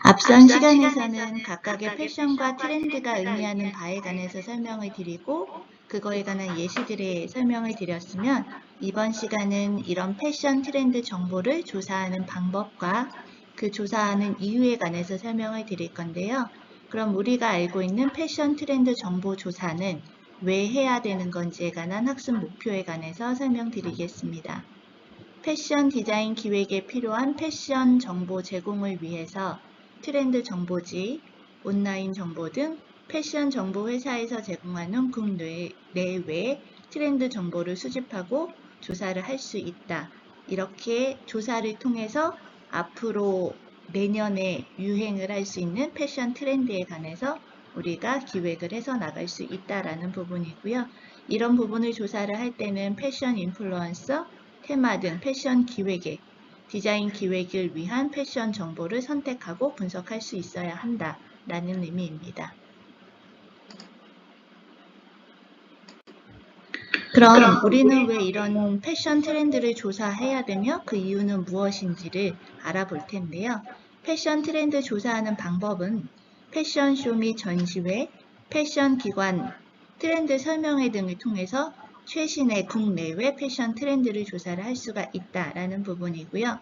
앞선 시간에서는 각각의 패션과 트렌드가 의미하는 바에 관해서 설명을 드리고 그거에 관한 예시들의 설명을 드렸으면 이번 시간은 이런 패션 트렌드 정보를 조사하는 방법과 그 조사하는 이유에 관해서 설명을 드릴 건데요. 그럼 우리가 알고 있는 패션 트렌드 정보 조사는 왜 해야 되는 건지에 관한 학습 목표에 관해서 설명드리겠습니다. 패션 디자인 기획에 필요한 패션 정보 제공을 위해서 트렌드 정보지, 온라인 정보 등 패션 정보 회사에서 제공하는 국내외 트렌드 정보를 수집하고 조사를 할 수 있다. 이렇게 조사를 통해서 앞으로 내년에 유행을 할 수 있는 패션 트렌드에 관해서 우리가 기획을 해서 나갈 수 있다라는 부분이고요. 이런 부분을 조사를 할 때는 패션 인플루언서, 테마 등 패션 기획에 디자인 기획을 위한 패션 정보를 선택하고 분석할 수 있어야 한다 라는 의미입니다. 그럼 우리는 왜 이런 패션 트렌드를 조사해야 되며 그 이유는 무엇인지를 알아볼 텐데요. 패션 트렌드 조사하는 방법은 패션쇼 및 전시회, 패션 기관, 트렌드 설명회 등을 통해서 최신의 국내외 패션 트렌드를 조사를 할 수가 있다라는 부분이고요.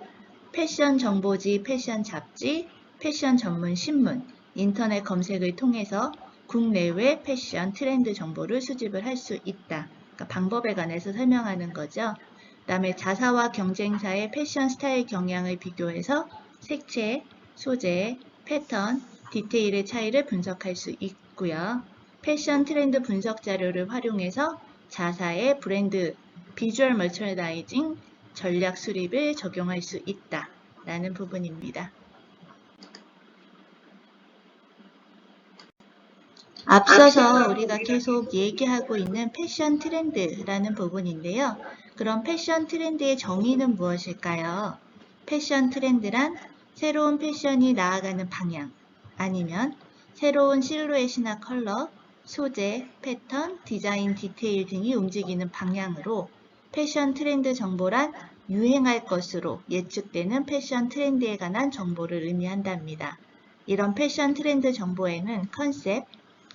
패션 정보지, 패션 잡지, 패션 전문 신문, 인터넷 검색을 통해서 국내외 패션 트렌드 정보를 수집을 할 수 있다. 그러니까 방법에 관해서 설명하는 거죠. 그 다음에 자사와 경쟁사의 패션 스타일 경향을 비교해서 색채, 소재, 패턴, 디테일의 차이를 분석할 수 있고요. 패션 트렌드 분석 자료를 활용해서 자사의 브랜드 비주얼 머처다이징 전략 수립을 적용할 수 있다. 라는 부분입니다. 앞서서 우리가 계속 얘기하고 있는 패션 트렌드라는 부분인데요. 그럼 패션 트렌드의 정의는 무엇일까요? 패션 트렌드란 새로운 패션이 나아가는 방향, 아니면 새로운 실루엣이나 컬러, 소재, 패턴, 디자인, 디테일 등이 움직이는 방향으로 패션 트렌드 정보란 유행할 것으로 예측되는 패션 트렌드에 관한 정보를 의미한답니다. 이런 패션 트렌드 정보에는 컨셉,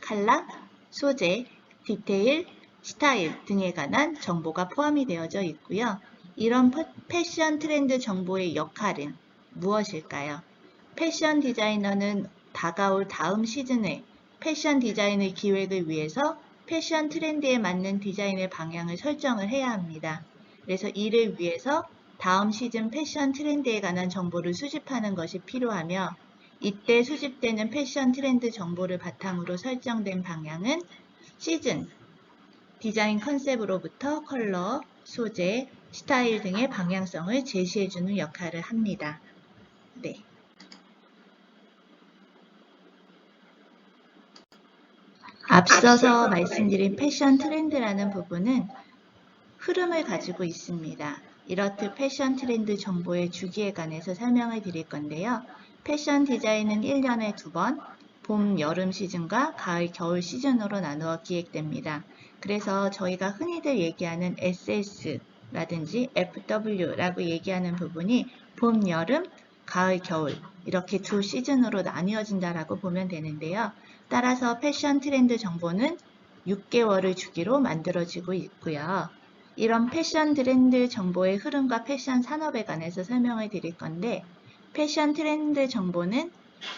컬러, 소재, 디테일, 스타일 등에 관한 정보가 포함이 되어져 있고요. 이런 패션 트렌드 정보의 역할은 무엇일까요? 패션 디자이너는 다가올 다음 시즌에 패션 디자인의 기획을 위해서 패션 트렌드에 맞는 디자인의 방향을 설정을 해야 합니다. 그래서 이를 위해서 다음 시즌 패션 트렌드에 관한 정보를 수집하는 것이 필요하며 이때 수집되는 패션 트렌드 정보를 바탕으로 설정된 방향은 시즌, 디자인 컨셉으로부터 컬러, 소재, 스타일 등의 방향성을 제시해주는 역할을 합니다. 네. 앞서서 말씀드린 패션 트렌드라는 부분은 흐름을 가지고 있습니다. 이렇듯 패션 트렌드 정보의 주기에 관해서 설명을 드릴 건데요. 패션 디자인은 1년에 두 번, 봄, 여름 시즌과 가을, 겨울 시즌으로 나누어 기획됩니다. 그래서 저희가 흔히들 얘기하는 SS라든지 FW라고 얘기하는 부분이 봄, 여름, 가을, 겨울 이렇게 두 시즌으로 나뉘어진다라고 보면 되는데요. 따라서 패션 트렌드 정보는 6개월을 주기로 만들어지고 있고요. 이런 패션 트렌드 정보의 흐름과 패션 산업에 관해서 설명을 드릴 건데 패션 트렌드 정보는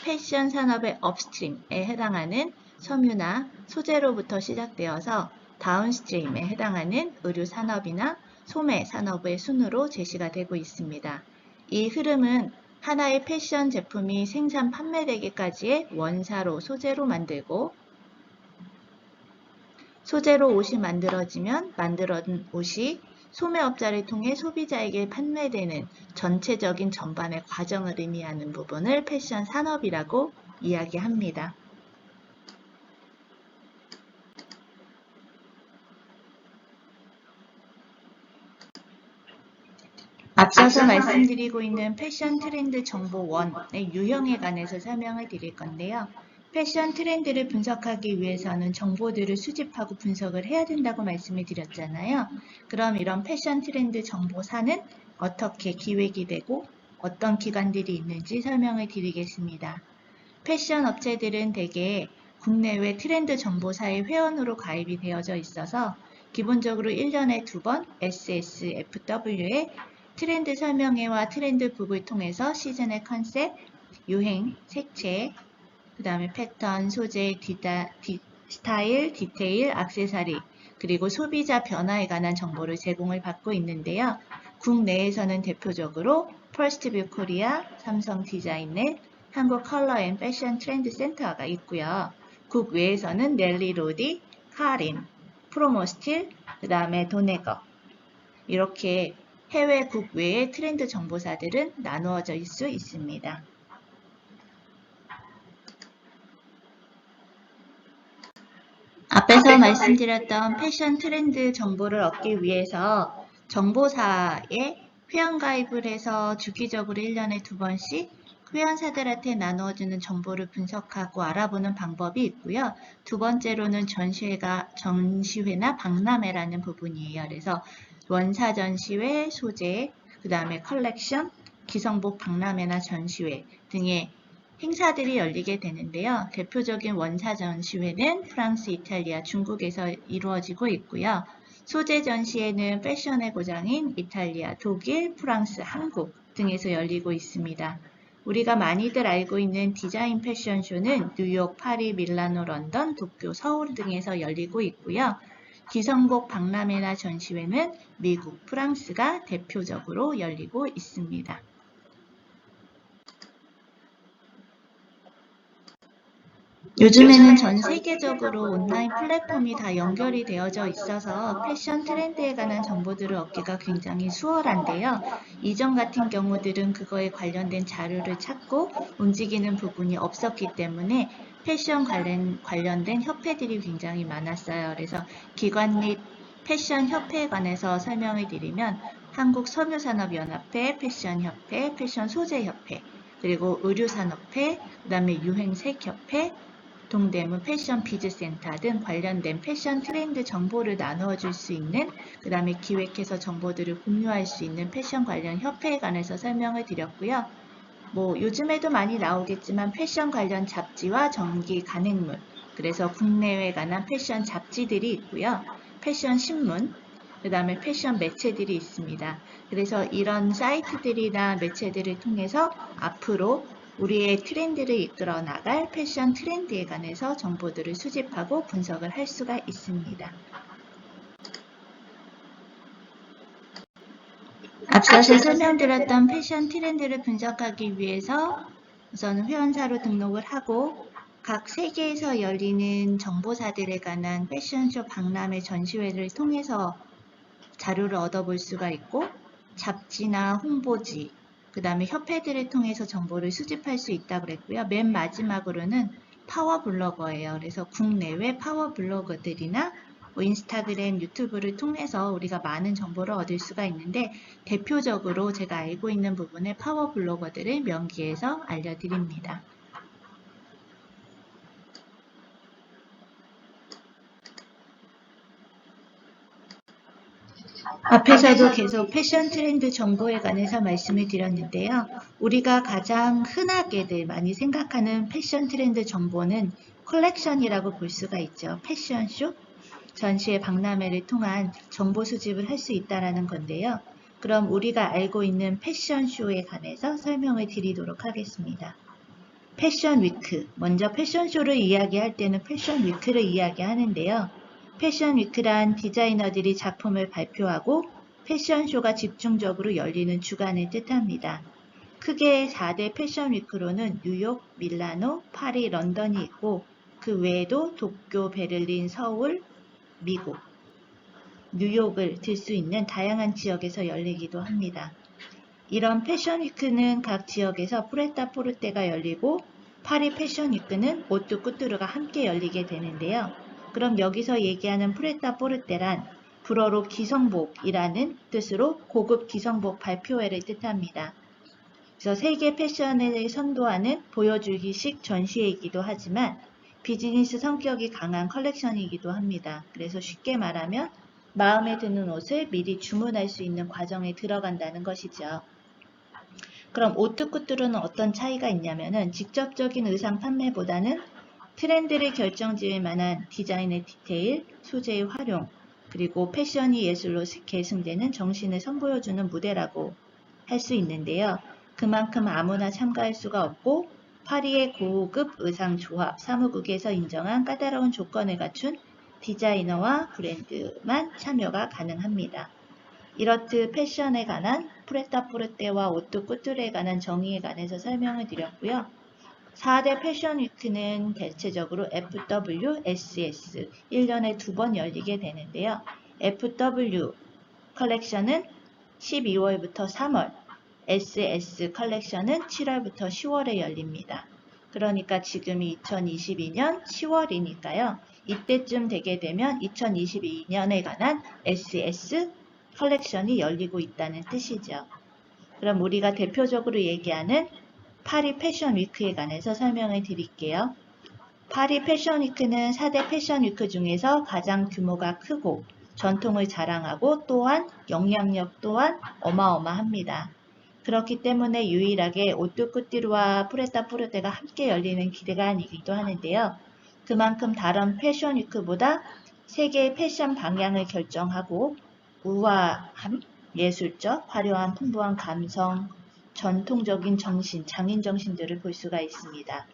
패션 산업의 업스트림에 해당하는 섬유나 소재로부터 시작되어서 다운스트림에 해당하는 의류 산업이나 소매 산업의 순으로 제시가 되고 있습니다. 이 흐름은 하나의 패션 제품이 생산 판매되기까지의 원사로 소재로 만들고 소재로 옷이 만들어지면 만들어진 옷이 소매업자를 통해 소비자에게 판매되는 전체적인 전반의 과정을 의미하는 부분을 패션 산업이라고 이야기합니다. 앞서서 말씀드리고 있는 패션 트렌드 정보 1의 유형에 관해서 설명을 드릴 건데요. 패션 트렌드를 분석하기 위해서는 정보들을 수집하고 분석을 해야 된다고 말씀을 드렸잖아요. 그럼 이런 패션 트렌드 정보사는 어떻게 기획이 되고 어떤 기관들이 있는지 설명을 드리겠습니다. 패션 업체들은 대개 국내외 트렌드 정보사의 회원으로 가입이 되어져 있어서 기본적으로 1년에 두 번 SSFW에 트렌드 설명회와 트렌드 북을 통해서 시즌의 컨셉, 유행, 색채, 그 다음에 패턴, 소재, 디다, 디, 스타일, 디테일, 악세사리, 그리고 소비자 변화에 관한 정보를 제공을 받고 있는데요. 국내에서는 대표적으로 퍼스트뷰 코리아, 삼성 디자인넷, 한국 컬러 앤 패션 트렌드 센터가 있고요. 국외에서는 넬리 로디, 카린, 프로모스틸, 그 다음에 도네거 이렇게 해외 국외의 트렌드 정보사들은 나누어질 수 있습니다. 앞에서 말씀드렸던 패션 트렌드 정보를 얻기 위해서 정보사에 회원가입을 해서 주기적으로 1년에 두 번씩 회원사들한테 나누어주는 정보를 분석하고 알아보는 방법이 있고요. 두 번째로는 전시회가 전시회나 박람회라는 부분이에요. 그래서 원사 전 시회, 소재, 그 다음에 컬렉션, 기성복 박람회나 전시회 등의 행사들이 열리게 되는데요. 대표적인 원사 전시회는 프랑스, 이탈리아, 중국에서 이루어지고 있고요. 소재 전시회는 패션의 고장인 이탈리아, 독일, 프랑스, 한국 등에서 열리고 있습니다. 우리가 많이들 알고 있는 디자인 패션쇼는 뉴욕, 파리, 밀라노, 런던, 도쿄, 서울 등에서 열리고 있고요. 기성복 박람회나 전시회는 미국, 프랑스가 대표적으로 열리고 있습니다. 요즘에는 전 세계적으로 온라인 플랫폼이 다 연결이 되어져 있어서 패션 트렌드에 관한 정보들을 얻기가 굉장히 수월한데요. 이전 같은 경우들은 그거에 관련된 자료를 찾고 움직이는 부분이 없었기 때문에 패션 관련, 관련된 협회들이 굉장히 많았어요. 그래서 기관 및 패션 협회에 관해서 설명을 드리면 한국 섬유산업연합회, 패션협회, 패션 소재협회, 그리고 의류산업회, 그 다음에 유행색협회, 동대문 패션 비즈센터 등 관련된 패션 트렌드 정보를 나누어 줄 수 있는 그 다음에 기획해서 정보들을 공유할 수 있는 패션 관련 협회에 관해서 설명을 드렸고요. 뭐 요즘에도 많이 나오겠지만 패션 관련 잡지와 전기 간행물 그래서 국내외 관한 패션 잡지들이 있고요. 패션 신문 그 다음에 패션 매체들이 있습니다. 그래서 이런 사이트들이나 매체들을 통해서 앞으로 우리의 트렌드를 이끌어 나갈 패션 트렌드에 관해서 정보들을 수집하고 분석을 할 수가 있습니다. 앞서서 설명드렸던 패션 트렌드를 분석하기 위해서 우선 회원사로 등록을 하고 각 세계에서 열리는 정보사들에 관한 패션쇼 박람회 전시회를 통해서 자료를 얻어볼 수가 있고 잡지나 홍보지, 그 다음에 협회들을 통해서 정보를 수집할 수 있다고 그랬고요. 맨 마지막으로는 파워 블로거예요. 그래서 국내외 파워 블로거들이나 뭐 인스타그램, 유튜브를 통해서 우리가 많은 정보를 얻을 수가 있는데 대표적으로 제가 알고 있는 부분의 파워 블로거들을 명기해서 알려드립니다. 앞에서도 계속 패션 트렌드 정보에 관해서 말씀을 드렸는데요. 우리가 가장 흔하게들 많이 생각하는 패션 트렌드 정보는 컬렉션이라고 볼 수가 있죠. 패션쇼, 전시회 박람회를 통한 정보 수집을 할 수 있다는 건데요. 그럼 우리가 알고 있는 패션쇼에 관해서 설명을 드리도록 하겠습니다. 패션 위크, 먼저 패션쇼를 이야기할 때는 패션 위크를 이야기하는데요. 패션 위크란 디자이너들이 작품을 발표하고 패션쇼가 집중적으로 열리는 주간을 뜻합니다. 크게 4대 패션 위크로는 뉴욕, 밀라노, 파리, 런던이 있고 그 외에도 도쿄, 베를린, 서울, 미국, 뉴욕을 들 수 있는 다양한 지역에서 열리기도 합니다. 이런 패션 위크는 각 지역에서 프레타 포르테가 열리고 파리 패션 위크는 오뚜 꾸뚜르가 함께 열리게 되는데요. 그럼 여기서 얘기하는 프레타 포르테란 불어로 기성복이라는 뜻으로 고급 기성복 발표회를 뜻합니다. 그래서 세계 패션을 선도하는 보여주기식 전시회이기도 하지만 비즈니스 성격이 강한 컬렉션이기도 합니다. 그래서 쉽게 말하면 마음에 드는 옷을 미리 주문할 수 있는 과정에 들어간다는 것이죠. 그럼 오뚜꾸뚜루는 어떤 차이가 있냐면은 직접적인 의상 판매보다는 트렌드를 결정지을 만한 디자인의 디테일, 소재의 활용, 그리고 패션이 예술로 계승되는 정신을 선보여주는 무대라고 할 수 있는데요. 그만큼 아무나 참가할 수가 없고 파리의 고급 의상 조합 사무국에서 인정한 까다로운 조건을 갖춘 디자이너와 브랜드만 참여가 가능합니다. 이렇듯 패션에 관한 프레타포르테와 오뚜 꾸뚜레에 관한 정의에 관해서 설명을 드렸고요. 4대 패션 위크는 대체적으로 FW, SS 1년에 두 번 열리게 되는데요. FW 컬렉션은 12월부터 3월, SS 컬렉션은 7월부터 10월에 열립니다. 그러니까 지금이 2022년 10월이니까요. 이때쯤 되게 되면 2022년에 관한 SS 컬렉션이 열리고 있다는 뜻이죠. 그럼 우리가 대표적으로 얘기하는 파리 패션 위크에 관해서 설명을 드릴게요. 파리 패션 위크는 4대 패션 위크 중에서 가장 규모가 크고 전통을 자랑하고 또한 영향력 또한 어마어마합니다. 그렇기 때문에 유일하게 오뚜꾸띠루와 프레타푸르테가 함께 열리는 기대간이기도 하는데요. 그만큼 다른 패션 위크보다 세계의 패션 방향을 결정하고 우아함, 예술적, 화려한 풍부한 감성, 전통적인 정신, 장인 정신들을 볼 수가 있습니다.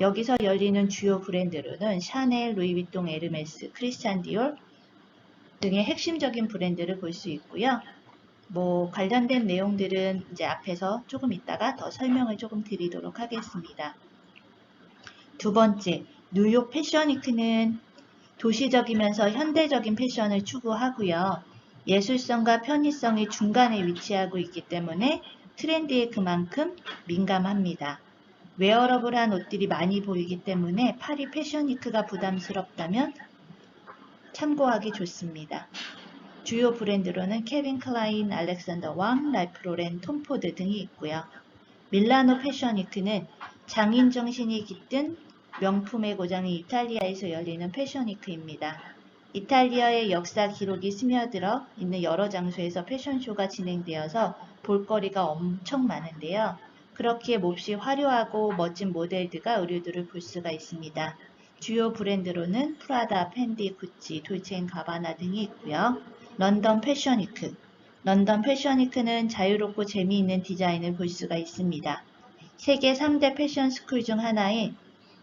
여기서 열리는 주요 브랜드로는 샤넬, 루이비통, 에르메스, 크리스찬 디올 등의 핵심적인 브랜드를 볼 수 있고요. 뭐 관련된 내용들은 이제 앞에서 조금 있다가 더 설명을 조금 드리도록 하겠습니다. 두 번째, 뉴욕 패션 위크는 도시적이면서 현대적인 패션을 추구하고요. 예술성과 편의성이 중간에 위치하고 있기 때문에 트렌드에 그만큼 민감합니다. 웨어러블한 옷들이 많이 보이기 때문에 파리 패션위크가 부담스럽다면 참고하기 좋습니다. 주요 브랜드로는 케빈 클라인, 알렉산더 왕, 랄프 로렌, 톰 포드 등이 있고요. 밀라노 패션위크는 장인 정신이 깃든 명품의 고장인 이탈리아에서 열리는 패션위크입니다. 이탈리아의 역사 기록이 스며들어 있는 여러 장소에서 패션쇼가 진행되어서 볼거리가 엄청 많은데요. 그렇기에 몹시 화려하고 멋진 모델들과 의류들을 볼 수가 있습니다. 주요 브랜드로는 프라다, 펜디, 구찌, 돌체인가바나 등이 있고요. 런던 패션위크 런던 패션위크는 자유롭고 재미있는 디자인을 볼 수가 있습니다. 세계 3대 패션 스쿨 중 하나인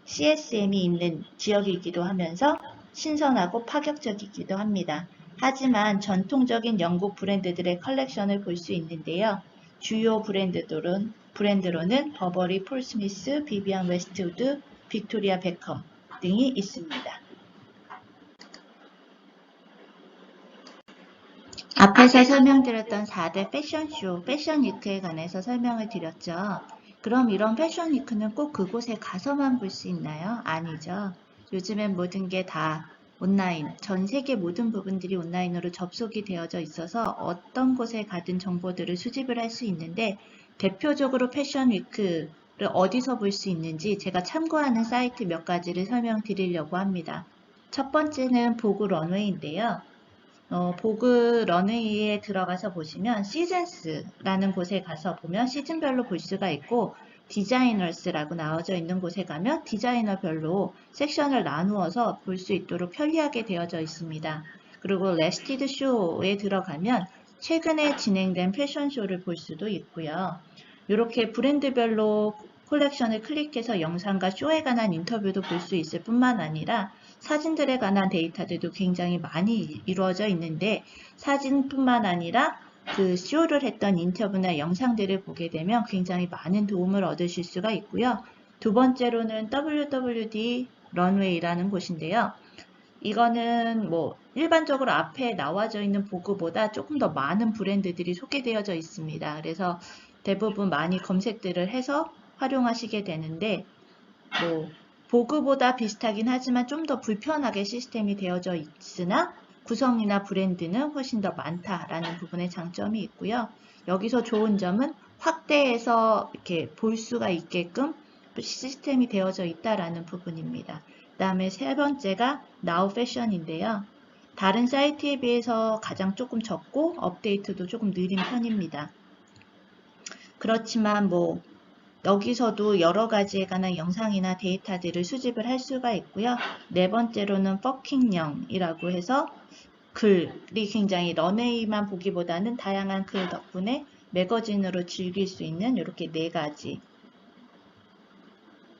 CSM이 있는 지역이기도 하면서 신선하고 파격적이기도 합니다. 하지만 전통적인 영국 브랜드들의 컬렉션을 볼 수 있는데요. 주요 브랜드들은, 브랜드로는 버버리, 폴 스미스, 비비안 웨스트우드, 빅토리아 베컴 등이 있습니다. 앞에서 설명드렸던 4대 패션쇼, 패션 위크에 관해서 설명을 드렸죠. 그럼 이런 패션 위크는 꼭 그곳에 가서만 볼 수 있나요? 아니죠. 요즘엔 모든 게 다 온라인, 전 세계 모든 부분들이 온라인으로 접속이 되어져 있어서 어떤 곳에 가든 정보들을 수집을 할 수 있는데 대표적으로 패션 위크를 어디서 볼 수 있는지 제가 참고하는 사이트 몇 가지를 설명드리려고 합니다. 첫 번째는 보그 런웨이인데요. 어, 보그 런웨이에 들어가서 보시면 시즌스라는 곳에 가서 보면 시즌별로 볼 수가 있고 디자이너스라고 나와져 있는 곳에 가면 디자이너별로 섹션을 나누어서 볼 수 있도록 편리하게 되어져 있습니다. 그리고 레스티드 쇼에 들어가면 최근에 진행된 패션쇼를 볼 수도 있고요. 이렇게 브랜드별로 콜렉션을 클릭해서 영상과 쇼에 관한 인터뷰도 볼 수 있을 뿐만 아니라 사진들에 관한 데이터들도 굉장히 많이 이루어져 있는데 사진뿐만 아니라 그 쇼를 했던 인터뷰나 영상들을 보게 되면 굉장히 많은 도움을 얻으실 수가 있고요. 두 번째로는 WWD 런웨이라는 곳인데요. 이거는 뭐 일반적으로 앞에 나와져 있는 보그보다 조금 더 많은 브랜드들이 소개되어져 있습니다. 그래서 대부분 많이 검색들을 해서 활용하시게 되는데 뭐 보그보다 비슷하긴 하지만 좀 더 불편하게 시스템이 되어져 있으나 구성이나 브랜드는 훨씬 더 많다라는 부분의 장점이 있고요. 여기서 좋은 점은 확대해서 이렇게 볼 수가 있게끔 시스템이 되어져 있다라는 부분입니다. 그 다음에 세 번째가 Now Fashion인데요. 다른 사이트에 비해서 가장 조금 적고 업데이트도 조금 느린 편입니다. 그렇지만 뭐 여기서도 여러 가지에 관한 영상이나 데이터들을 수집을 할 수가 있고요. 네 번째로는 퍼킹영이라고 해서 글이 굉장히 런웨이만 보기보다는 다양한 글 덕분에 매거진으로 즐길 수 있는 이렇게 네 가지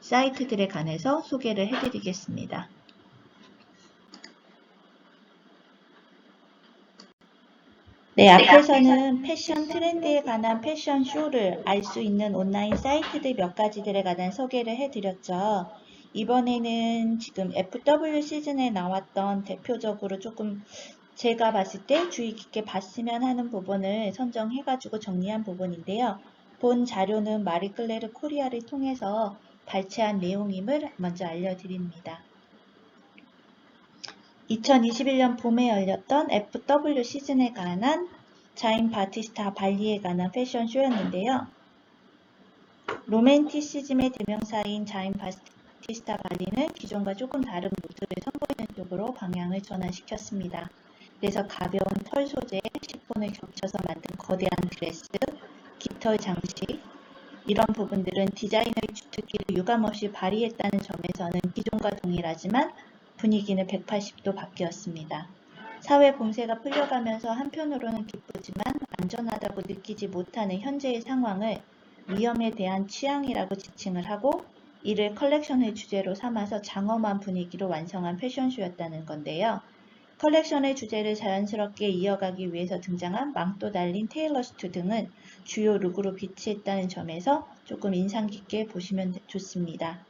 사이트들에 관해서 소개를 해드리겠습니다. 네, 앞에서는 패션 트렌드에 관한 패션 쇼를 알 수 있는 온라인 사이트들 몇 가지들에 관한 소개를 해드렸죠. 이번에는 지금 FW 시즌에 나왔던 대표적으로 조금 제가 봤을 때 주의 깊게 봤으면 하는 부분을 선정해가지고 정리한 부분인데요. 본 자료는 마리클레르 코리아를 통해서 발췌한 내용임을 먼저 알려드립니다. 2021년 봄에 열렸던 FW 시즌에 관한 자인 바티스타 발리에 관한 패션쇼였는데요. 로맨티시즘의 대명사인 자인 바티스타 발리는 기존과 조금 다른 무드를 선보이는 쪽으로 방향을 전환시켰습니다. 그래서 가벼운 털 소재, 시폰을 겹쳐서 만든 거대한 드레스, 깃털 장식, 이런 부분들은 디자이너의 주특기를 유감없이 발휘했다는 점에서는 기존과 동일하지만 분위기는 180도 바뀌었습니다. 사회 봉쇄가 풀려가면서 한편으로는 기쁘지만 안전하다고 느끼지 못하는 현재의 상황을 위험에 대한 취향이라고 지칭을 하고 이를 컬렉션의 주제로 삼아서 장엄한 분위기로 완성한 패션쇼였다는 건데요. 컬렉션의 주제를 자연스럽게 이어가기 위해서 등장한 망토 달린 테일러 슈트 등은 주요 룩으로 비치했다는 점에서 조금 인상 깊게 보시면 좋습니다.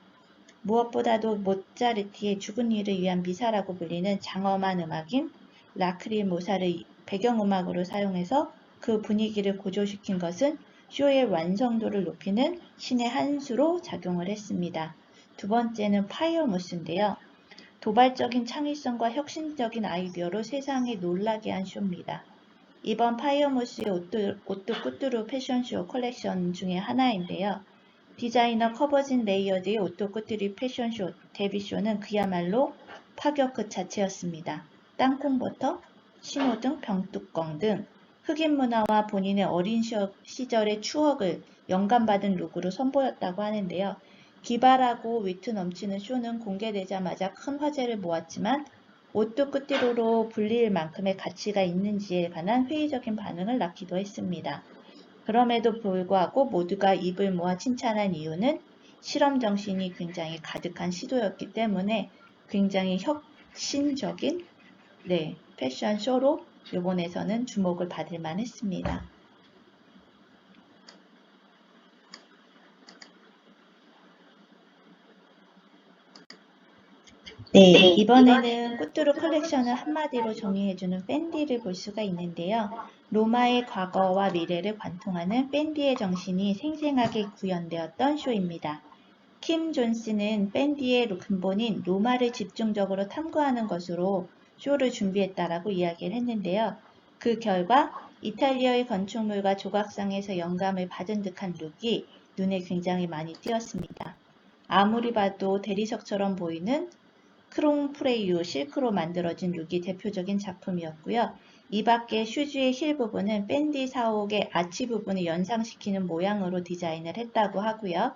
무엇보다도 모짜르티의 죽은 이를 위한 미사라고 불리는 장엄한 음악인 라크릴 모사를 배경음악으로 사용해서 그 분위기를 고조시킨 것은 쇼의 완성도를 높이는 신의 한 수로 작용을 했습니다. 두 번째는 파이어무스인데요. 도발적인 창의성과 혁신적인 아이디어로 세상에 놀라게 한 쇼입니다. 이번 파이어무스의 오뚜, 오뚜 꾸뚜루 패션쇼 컬렉션 중에 하나인데요. 디자이너 커버진 레이어드의 오뚜꾸뚜루 패션쇼 데뷔쇼는 그야말로 파격 그 자체였습니다. 땅콩버터, 신호등, 병뚜껑 등 흑인 문화와 본인의 어린 시절의 추억을 영감받은 룩으로 선보였다고 하는데요. 기발하고 위트 넘치는 쇼는 공개되자마자 큰 화제를 모았지만 옷도 끝뒤로로 불릴 만큼의 가치가 있는지에 관한 회의적인 반응을 낳기도 했습니다. 그럼에도 불구하고 모두가 입을 모아 칭찬한 이유는 실험 정신이 굉장히 가득한 시도였기 때문에 굉장히 혁신적인 네, 패션 쇼로 이번에서는 주목을 받을 만했습니다. 네, 이번에는 꾸뚜루 컬렉션을 한마디로 정의해주는 밴디를 볼 수가 있는데요. 로마의 과거와 미래를 관통하는 밴디의 정신이 생생하게 구현되었던 쇼입니다. 킴 존스는 밴디의 근본인 로마를 집중적으로 탐구하는 것으로 쇼를 준비했다라고 이야기를 했는데요. 그 결과 이탈리아의 건축물과 조각상에서 영감을 받은 듯한 룩이 눈에 굉장히 많이 띄었습니다. 아무리 봐도 대리석처럼 보이는 크롱프레이유 실크로 만들어진 룩이 대표적인 작품이었고요. 이 밖에 슈즈의 힐 부분은 밴디 사옥의 아치 부분을 연상시키는 모양으로 디자인을 했다고 하고요.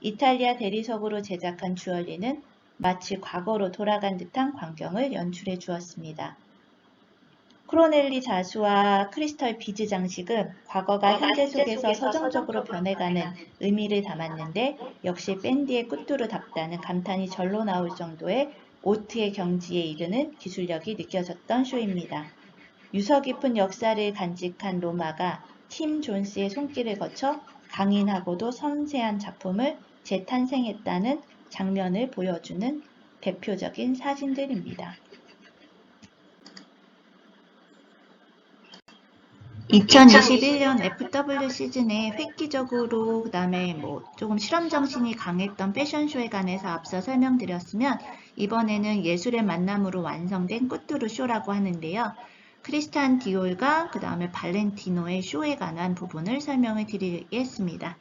이탈리아 대리석으로 제작한 주얼리는 마치 과거로 돌아간 듯한 광경을 연출해 주었습니다. 크로넬리 자수와 크리스털 비즈 장식은 과거가 현재 속에서 서정적으로 변해가는 의미를 담았는데 역시 밴디의 꾸뚜루답다는 감탄이 절로 나올 정도의 오트의 경지에 이르는 기술력이 느껴졌던 쇼입니다. 유서 깊은 역사를 간직한 로마가 팀 존스의 손길을 거쳐 강인하고도 섬세한 작품을 재탄생했다는 장면을 보여주는 대표적인 사진들입니다. 2021년 FW 시즌에 획기적으로 그다음에 뭐 조금 실험 정신이 강했던 패션쇼에 관해서 앞서 설명드렸으면 이번에는 예술의 만남으로 완성된 꾸뚜루 쇼라고 하는데요. 크리스탄 디올과 그 다음에 발렌티노의 쇼에 관한 부분을 설명을 드리겠습니다.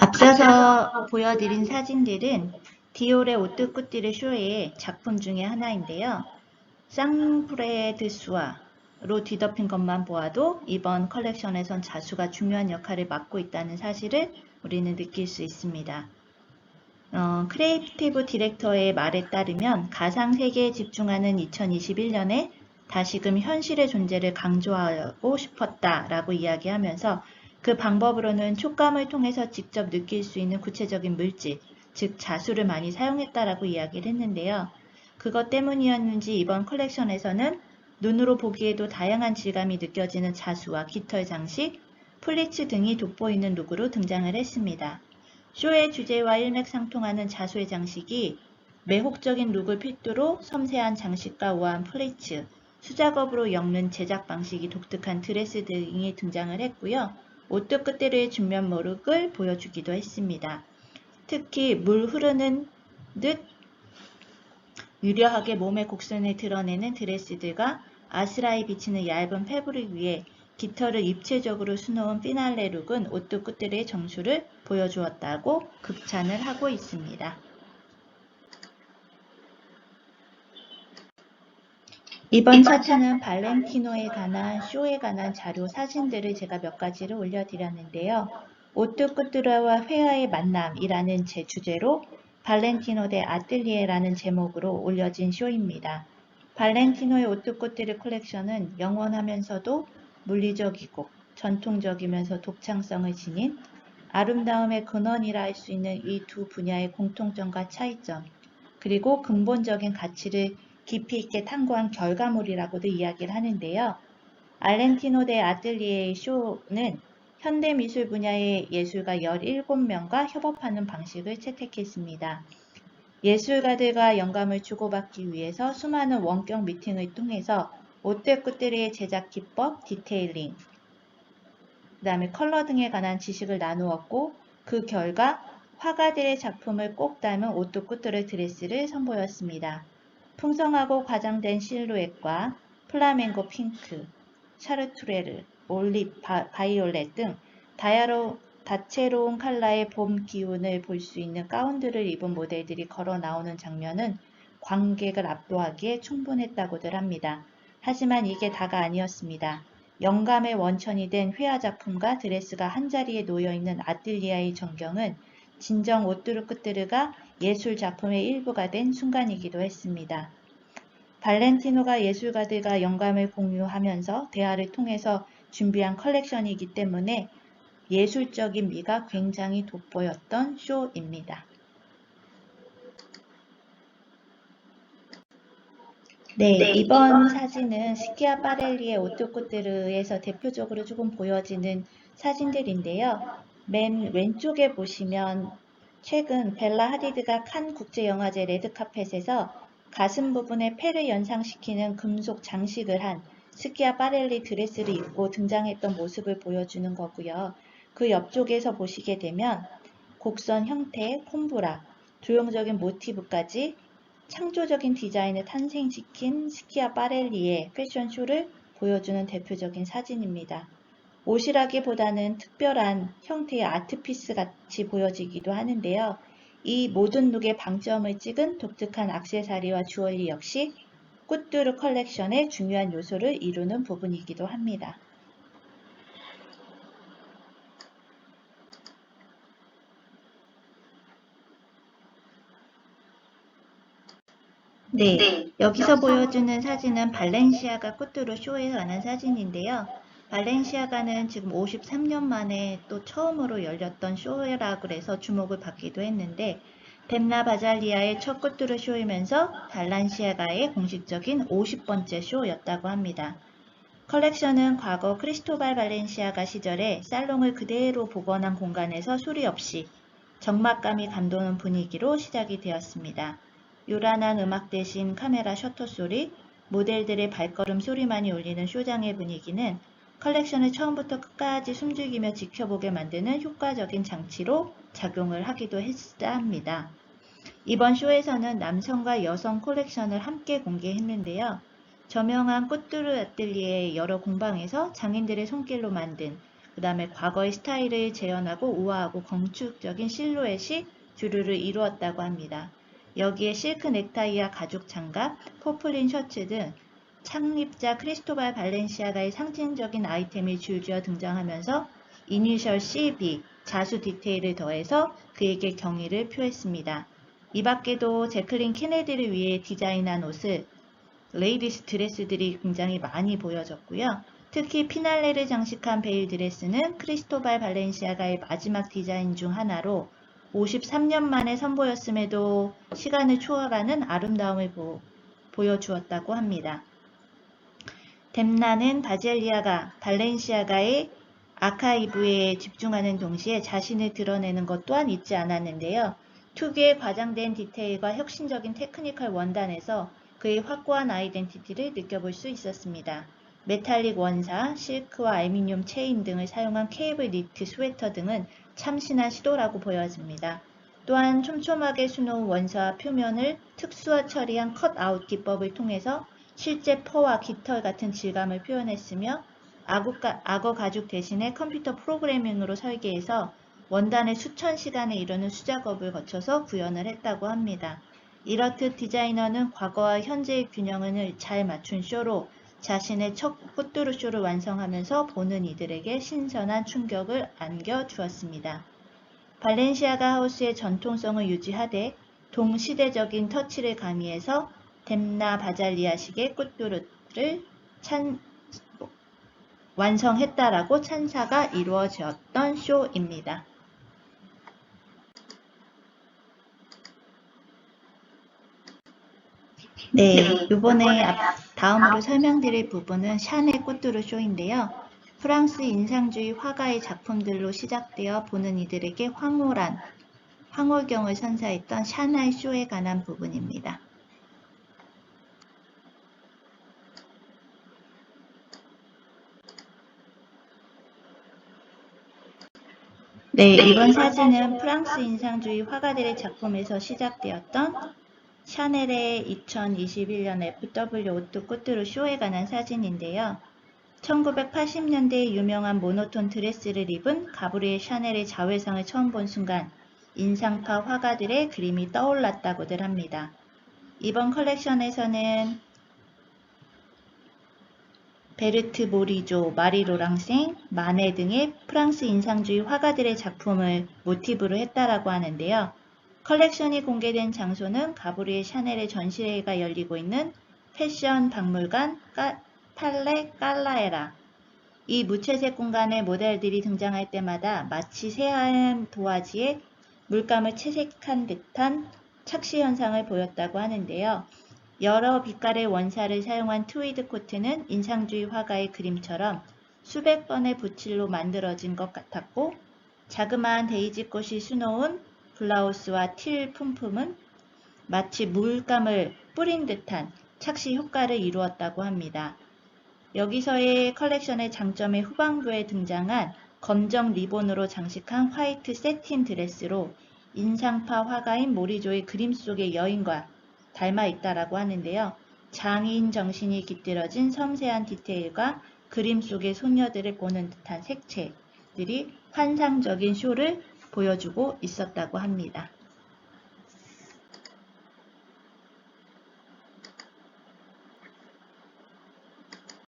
앞서서 보여드린 사진들은 디올의 오뚜꾸띠르 쇼의 작품 중에 하나인데요. 쌍브레드수아 로 뒤덮인 것만 보아도 이번 컬렉션에선 자수가 중요한 역할을 맡고 있다는 사실을 우리는 느낄 수 있습니다. 어, 크리에이티브 디렉터의 말에 따르면 가상 세계에 집중하는 2021년에 다시금 현실의 존재를 강조하고 싶었다라고 이야기하면서 그 방법으로는 촉감을 통해서 직접 느낄 수 있는 구체적인 물질, 즉 자수를 많이 사용했다라고 이야기를 했는데요. 그것 때문이었는지 이번 컬렉션에서는 눈으로 보기에도 다양한 질감이 느껴지는 자수와 깃털 장식, 플리츠 등이 돋보이는 룩으로 등장을 했습니다. 쇼의 주제와 일맥상통하는 자수의 장식이 매혹적인 룩을 필두로 섬세한 장식과 우아한 플리츠, 수작업으로 엮는 제작 방식이 독특한 드레스 등이 등장을 했고요. 옷도 끝대로의 준면 모룩을 보여주기도 했습니다. 특히 물 흐르는 듯 유려하게 몸의 곡선을 드러내는 드레스들과 아스라이 비치는 얇은 패브릭 위에 깃털을 입체적으로 수놓은 피날레 룩은 옷도 끝들의 정수를 보여주었다고 극찬을 하고 있습니다. 이번 차트는 발렌티노에 관한 쇼에 관한 자료 사진들을 제가 몇 가지를 올려드렸는데요. 오뚜꾸뚜라와 회화의 만남이라는 제 주제로 발렌티노 대 아틀리에라는 제목으로 올려진 쇼입니다. 발렌티노의 오뚜꾸뚜르 컬렉션은 영원하면서도 물리적이고 전통적이면서 독창성을 지닌 아름다움의 근원이라 할 수 있는 이 두 분야의 공통점과 차이점, 그리고 근본적인 가치를 깊이 있게 탐구한 결과물이라고도 이야기를 하는데요. 알렌티노 대 아틀리에의 쇼는 현대미술 분야의 예술가 17명과 협업하는 방식을 채택했습니다. 예술가들과 영감을 주고받기 위해서 수많은 원격 미팅을 통해서 오떼꾸떼리의 제작 기법, 디테일링, 그 다음에 컬러 등에 관한 지식을 나누었고 그 결과 화가들의 작품을 꼭 닮은 오뚜꾸뚜르 드레스를 선보였습니다. 풍성하고 과장된 실루엣과 플라멩고 핑크, 샤르투레르, 바, 바이올렛 등 다야로, 다채로운 컬러의 봄 기운을 볼 수 있는 가운들을 입은 모델들이 걸어 나오는 장면은 관객을 압도하기에 충분했다고들 합니다. 하지만 이게 다가 아니었습니다. 영감의 원천이 된 회화 작품과 드레스가 한자리에 놓여있는 아틀리아의 전경은 진정 오뚜르크뜨르가 예술 작품의 일부가 된 순간이기도 했습니다. 발렌티노가 예술가들과 영감을 공유하면서 대화를 통해서 준비한 컬렉션이기 때문에 예술적인 미가 굉장히 돋보였던 쇼입니다. 네, 네, 이번 사진은 스키아 파렐리의 오토코테르에서 대표적으로 조금 보여지는 사진들인데요. 맨 왼쪽에 보시면 최근 벨라 하디드가 칸 국제영화제 레드카펫에서 가슴 부분에 폐를 연상시키는 금속 장식을 한 스키아 파렐리 드레스를 입고 등장했던 모습을 보여주는 거고요. 그 옆쪽에서 보시게 되면 곡선 형태, 콤브라, 조형적인 모티브까지 창조적인 디자인을 탄생시킨 스키아 파렐리의 패션쇼를 보여주는 대표적인 사진입니다. 옷이라기보다는 특별한 형태의 아트피스 같이 보여지기도 하는데요. 이 모든 룩의 방점을 찍은 독특한 악세사리와 주얼리 역시 꾸뚜르 컬렉션의 중요한 요소를 이루는 부분이기도 합니다. 네, 네. 여기서 보여주는 사진은 발렌시아가 꾸뚜르 쇼에 관한 사진인데요. 발렌시아가는 지금 53년 만에 또 처음으로 열렸던 쇼라 그래서 주목을 받기도 했는데 벤나 바잘리아의 첫 꾸뚜르 쇼이면서 발렌시아가의 공식적인 50번째 쇼였다고 합니다. 컬렉션은 과거 크리스토발 발렌시아가 시절에 살롱을 그대로 복원한 공간에서 소리 없이 적막감이 감도는 분위기로 시작이 되었습니다. 요란한 음악 대신 카메라 셔터 소리, 모델들의 발걸음 소리만이 울리는 쇼장의 분위기는 컬렉션을 처음부터 끝까지 숨죽이며 지켜보게 만드는 효과적인 장치로 작용을 하기도 했다 합니다. 이번 쇼에서는 남성과 여성 컬렉션을 함께 공개했는데요. 저명한 꽃뚜르 아틀리에의 여러 공방에서 장인들의 손길로 만든 그 다음에 과거의 스타일을 재현하고 우아하고 건축적인 실루엣이 주류를 이루었다고 합니다. 여기에 실크 넥타이와 가죽 장갑, 포플린 셔츠 등 창립자 크리스토발 발렌시아가의 상징적인 아이템이 줄지어 등장하면서 이니셜 CB 자수 디테일을 더해서 그에게 경의를 표했습니다. 이 밖에도 제클린 케네디를 위해 디자인한 옷을 레이디스 드레스들이 굉장히 많이 보여졌고요. 특히 피날레를 장식한 베일 드레스는 크리스토발 발렌시아가의 마지막 디자인 중 하나로 53년 만에 선보였음에도 시간을 초월하는 아름다움을 보, 보여주었다고 합니다. 뎀나는 바젤리아가 발렌시아가의 아카이브에 집중하는 동시에 자신을 드러내는 것 또한 잊지 않았는데요. 특유의 과장된 디테일과 혁신적인 테크니컬 원단에서 그의 확고한 아이덴티티를 느껴볼 수 있었습니다. 메탈릭 원사, 실크와 알미늄 체인 등을 사용한 케이블 니트 스웨터 등은 참신한 시도라고 보여집니다. 또한 촘촘하게 수놓은 원사와 표면을 특수화 처리한 컷아웃 기법을 통해서 실제 퍼와 깃털 같은 질감을 표현했으며 악어, 가죽 대신에 컴퓨터 프로그래밍으로 설계해서 원단의 수천 시간에 이르는 수작업을 거쳐서 구현을 했다고 합니다. 이렇듯 디자이너는 과거와 현재의 균형을 잘 맞춘 쇼로 자신의 첫 꽃두루 쇼를 완성하면서 보는 이들에게 신선한 충격을 안겨주었습니다. 발렌시아가 하우스의 전통성을 유지하되 동시대적인 터치를 가미해서 뎀나 바잘리아식의 꽃두루를 찬, 완성했다라고 찬사가 이루어졌던 쇼입니다. 네, 이번에 앞- 다음으로 설명드릴 부분은 샤넬 꽃두루 쇼인데요. 프랑스 인상주의 화가의 작품들로 시작되어 보는 이들에게 황홀한 황홀경을 선사했던 샤넬 쇼에 관한 부분입니다. 네, 이번 사진은 프랑스 인상주의 화가들의 작품에서 시작되었던 샤넬의 2021년 FW 오트 꽃두루 쇼에 관한 사진인데요. 1980년대에 유명한 모노톤 드레스를 입은 가브리엘 샤넬의 자외상을 처음 본 순간 인상파 화가들의 그림이 떠올랐다고들 합니다. 이번 컬렉션에서는 베르트 모리조, 마리 로랑생, 마네 등의 프랑스 인상주의 화가들의 작품을 모티브로 했다라고 하는데요. 컬렉션이 공개된 장소는 가브리엘 샤넬의 전시회가 열리고 있는 패션 박물관 까- 팔레 깔라에라. 이 무채색 공간에 모델들이 등장할 때마다 마치 새하얀 도화지에 물감을 채색한 듯한 착시 현상을 보였다고 하는데요. 여러 빛깔의 원사를 사용한 트위드 코트는 인상주의 화가의 그림처럼 수백 번의 붓질로 만들어진 것 같았고 자그마한 데이지 꽃이 수놓은 블라우스와 틸 품품은 마치 물감을 뿌린 듯한 착시 효과를 이루었다고 합니다. 여기서의 컬렉션의 장점의 후반부에 등장한 검정 리본으로 장식한 화이트 세틴 드레스로 인상파 화가인 모리조의 그림 속의 여인과 닮아 있다라고 하는데요. 장인 정신이 깃들어진 섬세한 디테일과 그림 속의 소녀들을 보는 듯한 색채들이 환상적인 쇼를 보여주고 있었다고 합니다.